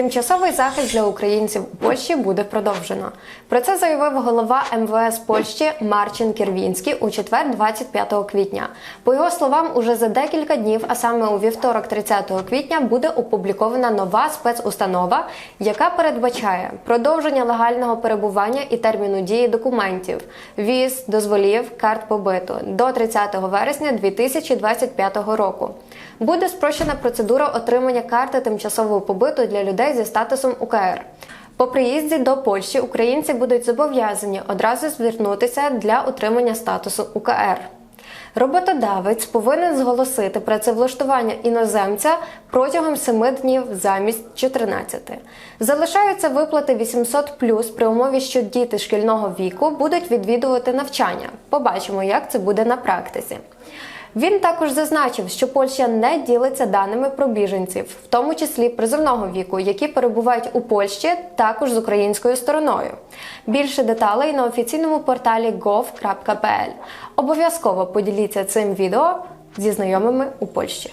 Тимчасовий захист для українців у Польщі буде продовжено. Про це заявив голова МВС Польщі Марчин Кірвінський у четвер, 25 квітня. По його словам, уже за декілька днів, а саме у вівторок, 30 квітня, буде опублікована нова спецустанова, яка передбачає продовження легального перебування і терміну дії документів, віз, дозволів, карт побиту до 30 вересня 2025 року. Буде спрощена процедура отримання карти тимчасового побиту для людей зі статусом УКР. По приїзді до Польщі українці будуть зобов'язані одразу звернутися для отримання статусу УКР. Роботодавець повинен зголосити працевлаштування іноземця протягом 7 днів замість 14. Залишаються виплати 800 при умові, що діти шкільного віку будуть відвідувати навчання. Побачимо, як це буде на практиці. Він також зазначив, що Польща не ділиться даними про біженців, в тому числі призовного віку, які перебувають у Польщі, також з українською стороною. Більше деталей на офіційному порталі gov.pl. Обов'язково поділіться цим відео зі знайомими у Польщі.